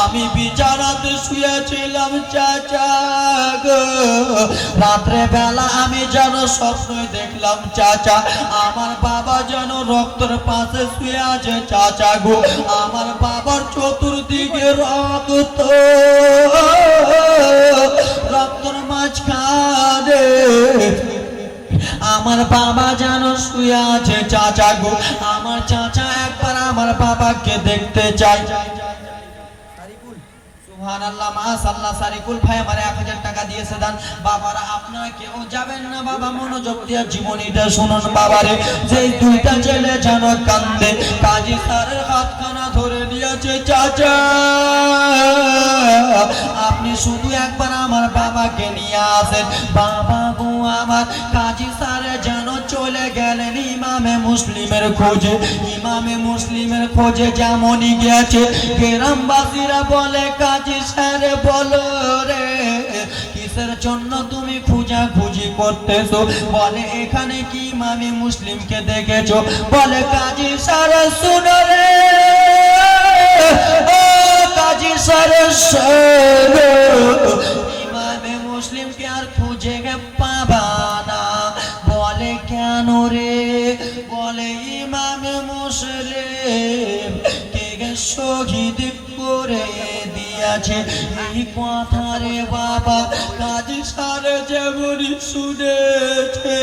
আমি বিছানাতে শুয়েছিলাম, চাচা গো। রাত্রে বেলা আমি যেন স্বপ্নই দেখলাম, চাচা। আমার বাবা যেন রক্তের পাশে শুয়ে আছে, চাচা গো। আমার বাবার চতুর্দিকে রক্ত। রক্তর মাঝখানে আমার বাবা যেন শুয়ে আছে, চাচা গো। আমার চাচা একবার আমার বাবাকে দেখতে চাই চাই সুবহানাল্লাহ, মাশাআল্লাহ সারিকুল ভাই আমার 1000 টাকা দিয়েছে, দান। বাবারা, আপনারা কেউ যাবেন না, বাবা, মনোযোগ দিয়ে জীবনীটা শুনুন, বাবারে। যে দুইটা ছেলে যেন কান্দে, কাজী স্যারের হাতখানা ধরে নিয়েছে, চাচা। আপনি শুধু একবার আমার বাবাকে নিয়ে আসেন। বাবা গো আমার, কাজী স্যারে মুসলিমের খোঁজে, ইমামে মুসলিমের খোঁজে যেমনই গেছে গ্রামবাসীরা বলে, কাজী স্যারে, বলো রে, কিসের জন্য তুমি খুঁজা খুঁজি করতেছো? বলে, এখানে কি মামি মুসলিমকে দেখেছ? বলে, কাজী স্যারে, শুনো রে কাজী স্যারে এই কথা বাবা কাজী সারে যেমনই শুনেছে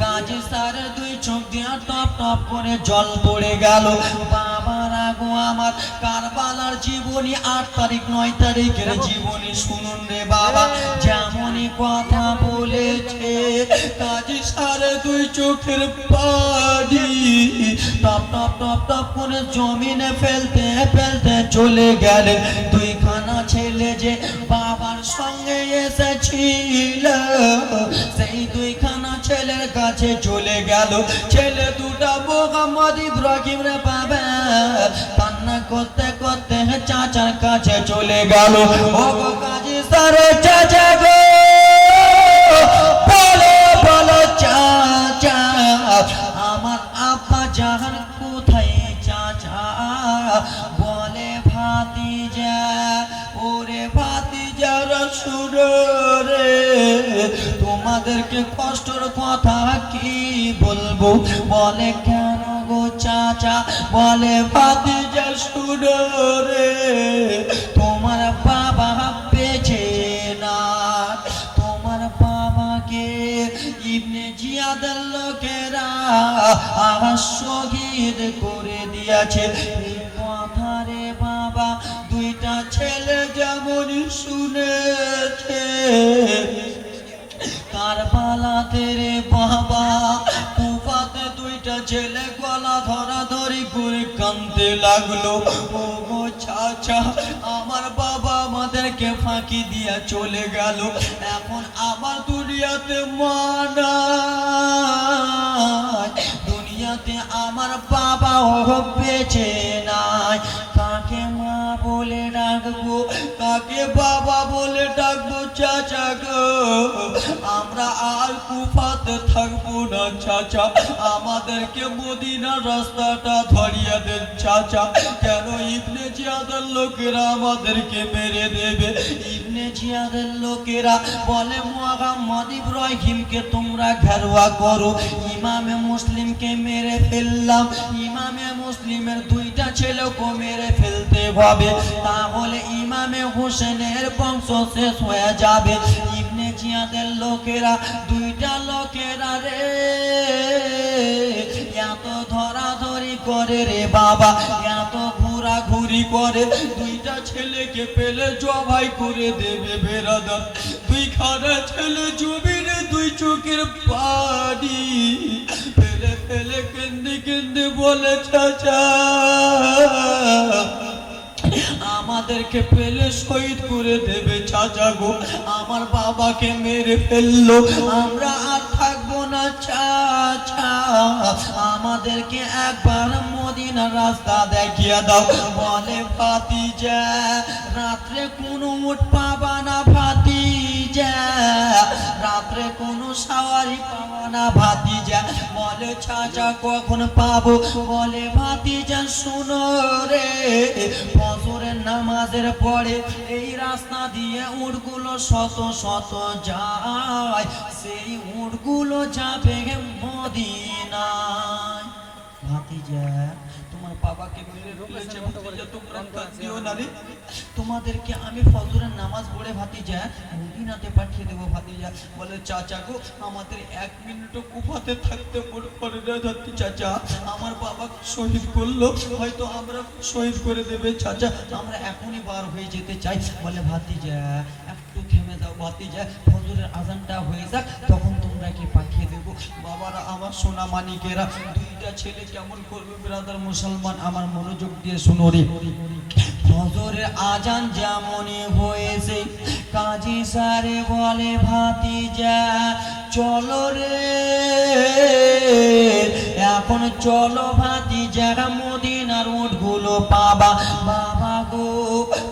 কাজী সারে দুই চোখ দিয়া টপ টপ করে জল পড়ে গেল। বাবার আগো আমার, কারবালার জীবনী আট তারিখ, নয় তারিখের জীবনী শুনুন রে বাবা, যেমনই কথা বলেছে কাজী সারে দুই চোখের পানি, টপ টপ করে জমিনে ফেলতে ফেলতে চলে গেলে দুইখানা ছেলে যে বাবার সঙ্গে এসেছিল, সেই দুইখানা ছেলের কাছে চলে গেল। ছেলে দুটা মোহাম্মদ ইব্রাহিম রে পাবে। কান্না করতে করতে চাচার কাছে চলে গেল। ও কাজী সারে চাচা গো। তোমাদেরকে কষ্টর কথা কি বলব? বলে কেন গো চাচা? বলে, ভাতিজা শুনো রে, তোমার বাবা বেঁচে না। তোমার বাবাকে ইবনে জিয়াদের লোকেরা আমার শহীদ করে দিয়েছে। কথা রে বাবা দুইটা ছেলে যেমন শুনেছে কারবালাতে রে বাবা কুফাতে দুইটা ছেলে গলা ধরা ধরি করে কানতে লাগল। ও গো চাচা, আমার বাবা আমাদেরকে ফাঁকি দিয়া চলে গেল। এখন আবার দুনিয়াতে মানা দুনিয়াতে আমার বাবা ও বেঁচে নাই। কাকে মা বলে ডাকবো? কাকে বাবা বলে ডাকবো চাচা গো? আমরা আর কুফাতে থাকব না, চাচা। আমাদেরকে মদিনা রাস্তাটা ধরিয়ে দেন, চাচা। কেন ইবনে জিয়াদের লোকেরা আমাদেরকে মেরে দেবে? ইবনে জিয়াদের লোকেরা বলে, মোহাম্মদ ইব্রাহিমকে তোমরা ঘেরোয়া করো। ইমামে মুসলিমকে মেরে ফেললাম। ইমামে মুসলিমের দুইটা ছেলেকে মেরে ফেলতে হবে। তাহলে ইমামে হোসেনের বংশ শেষ হয়ে যাবে। ইবনে জিয়াদের লোকেরা, দুইটা লোকেরা রে। এত ধরাধরি করে রে বাবা, এত ঘোরাঘুরি করে। দুইটা ছেলেকে পেলে জবাই করে দেবে বেরাদার। দুই খানা ছেলে জমিনে দুই চোখের পানি। ফেলে ফেলে, কেন্দে কেন্দে বলে, চাচা আমাদেরকে পেলে শহীদ করে দেবে চাচা গো আমার বাবাকে মেরে ফেলল। আমরা আর থাকব না, চাচা। আমাদেরকে একবার মদিনা রাস্তা দেখিয়া দাও। বলে যা রাত্রে কোনো উঠ পাবা না রাত্রে কোনো সাওয়ারি পাবা না ভাতিজা। বলে চাচা কখন পাবো? বলে, ভাতিজা, শুনো রে নামাজের পরে এই রাস্তা দিয়ে উটগুলো শত শত যায়। সেই উটগুলো যাবে মদিনায়। ভাতিজা তোমার বাবাকে মেরে ফেলেছে ভাতিজা তোমরা কাজ না রে তোমাদেরকে আমি ফজরের নামাজ পড়ে ভাতিজা মদিনাতে পাঠিয়ে দেবো ভাতিজা। বলে চাচা গো আমাদের এক মিনিটও কুফাতে থাকতে পারে না ধরতে চাচা। আমার বাবা শহীদ করল হয়তো আমরা শহীদ করে দেবে চাচা। আমরা এখনই বার হয়ে যেতে চাই। বলে ভাতিজা একটু থেমে দাও ভাতিজা। ফজরের আজানটা হয়ে যাক তখন তোমরা কি পাঠিয়ে দেবো। বাবারা আমার সোনা মানিকেরা দুইটা ছেলে কেমন করবে ব্রাদার মুসলমান? আমার মনোযোগ দিয়ে শুনো রে ফজরের আজান যেমনই হয়েছে, কাজী সারে বলে, ভাতিজা, চলো রে। এখন চলো ভাতিজা মদিনার উঠগুলো পাবা। বাবা গো,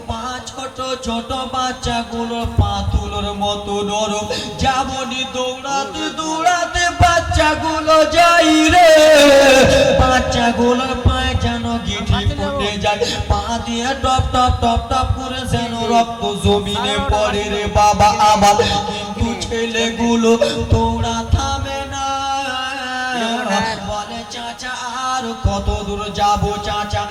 পা ছোট ছোট বাচ্চাগুলো পাতুলোর মতো নরম। যেমনই দৌড়াতে দৌড়াতে বাচ্চাগুলো যাই রে। বাচ্চাগুলোর পায়ে যেন গিঠি ফুটে যায়। পা দিয়ে টপ টপ টপ টপ করে যেন রক্ত জমিনে পড়ে রে বাবা আবার। কিন্তু ছেলেগুলো তোরা থামে না। বলে চাচা আর কত দূর যাব চাচা?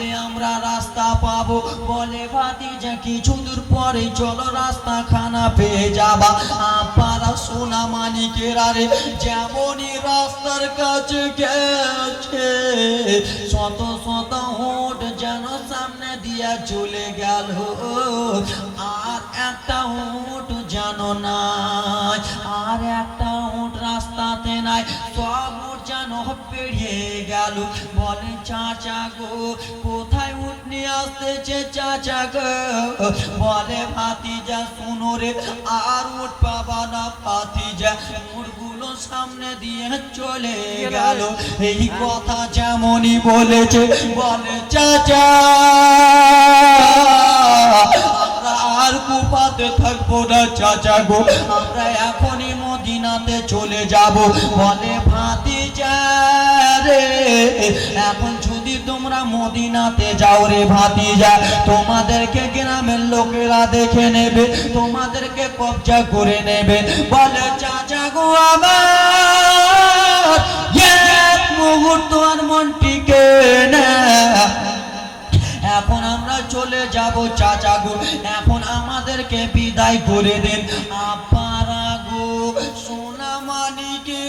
তাহলে আমরা রাস্তা পাবো। বলে ভাতিজা কিছু দূর পরে চলো রাস্তা খানা পেয়ে যাবা। আপারা সোনা মানিকের আরে যেমনই রাস্তার কাছে গেছে, শত শত হোট যেন সামনে দিয়া চলে গেল। আর একটা হোট যেন নাই, আর একটা হোট রাস্তাতে নাই, সব যেন পেরিয়ে গেল। বলে চাচা গো, কোথায় উঠ নিয়ে আসতেছে চাচা গো? বলে ভাতিজা, শুনো রে, আর উঠ পাবা না ভাতিজা। উটগুলো সামনে দিয়ে চলে গেল। এই কথা যেমনই বলেছে, বলে, চাচা আর কুপাতে থাকব না চাচা গো। আমরা এখনই মদিনাতে চলে যাব। বলে ভাতি এখন যদি তোমরা মদিনাতে যাও রে ভাতি যা তোমাদেরকে গ্রামের লোকেরা দেখে নেবে, তোমাদেরকে কবজা করে নেবে। বলে, চাচা গো আমার, এক মুহূর্ত আর মন টিকে এখন আমরা চলে যাব, চাচা গো। এখন আমাদেরকে বিদায় করে দেন। সোনা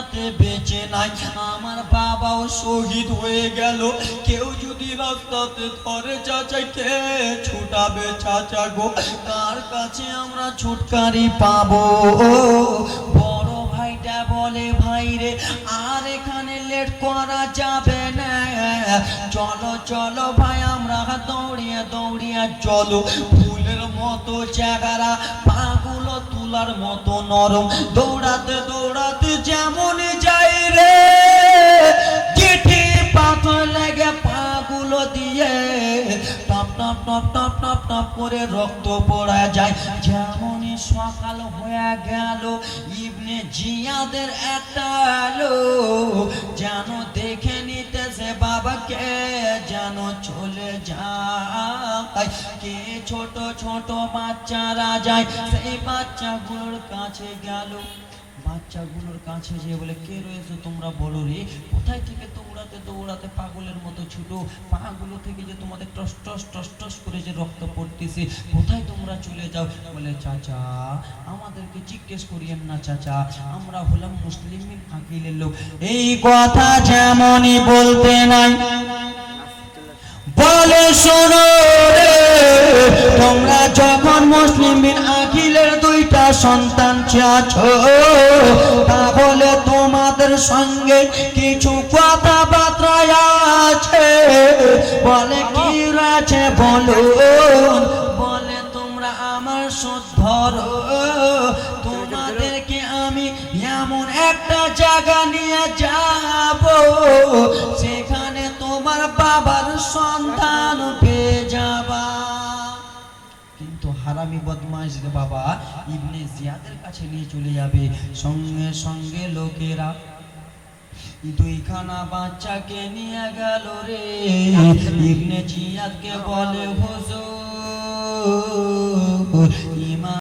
দুনিয়াতে বেঁচে নাই। আমার বাবাও শহীদ হয়ে গেল। কেউ যদি রাস্তাতে ধরে চাচা কে ছুটাবে চাচা গো কার কাছে আমরা ছুটকারি পাবো। বড় ভাইটা বলে, ভাই রে, আর এখানে লেট করা যাবে না। চলো চলো ভাই, আমরা দৌড়িয়ে দৌড়িয়ে চলো। ফুলের মতো জায়গারা তুলার মতো নরম। দৌড়াতে দৌড়াতে যেমন যাই রে, চিঠি পাথর লেগে পাগুলো দিয়ে টপ টপ টপ টপ টপ টপ করে রক্ত পড়া যায়। যেমনই সকাল হয়ে গেল, ইবনে জিয়াদের একটা আলো যেন দেখে নিতেছে, বাবাকে যেন চলে যায়। কে ছোট ছোট বাচ্চারা যায়, সেই বাচ্চাগুলোর কাছে গেল। বাচ্চাগুলোর কাছে যে বলে, কে রয়েছে তোমরা বলো রে? কোথায় থেকে দৌড়াতে দৌড়াতে পাগলের মতো ছুটো? পাগুলো থেকে যে তোমাদের টস টস টস টস করে যে রক্ত পড়তেছে, কোথায় তোমরা চলে যাও? বলে, চাচা, আমাদেরকে জিজ্ঞেস করিয়েন না চাচা, আমরা হলাম মুসলিম আকিলের লোক। এই কথা যেমনই বলতে নাই চাছো তাহলে তোমাদের সঙ্গে কিছু কথাবার্তা আছে। বলে কি আছে বলুন বলে তোমরা আমার সুধর তোমাদেরকে আমি এমন একটা জায়গা নিয়ে যাব, সেখানে তোমার বাবার সন্তান হারামি বদমাইশ বাবা। ইবনে জিয়াদের কাছে নিয়ে চলে যাবে। সঙ্গে সঙ্গে লোকেরা দুইখানা বাচ্চাকে নিয়ে গেল রে। ইবনে জিয়াদকে বলে, হুজুর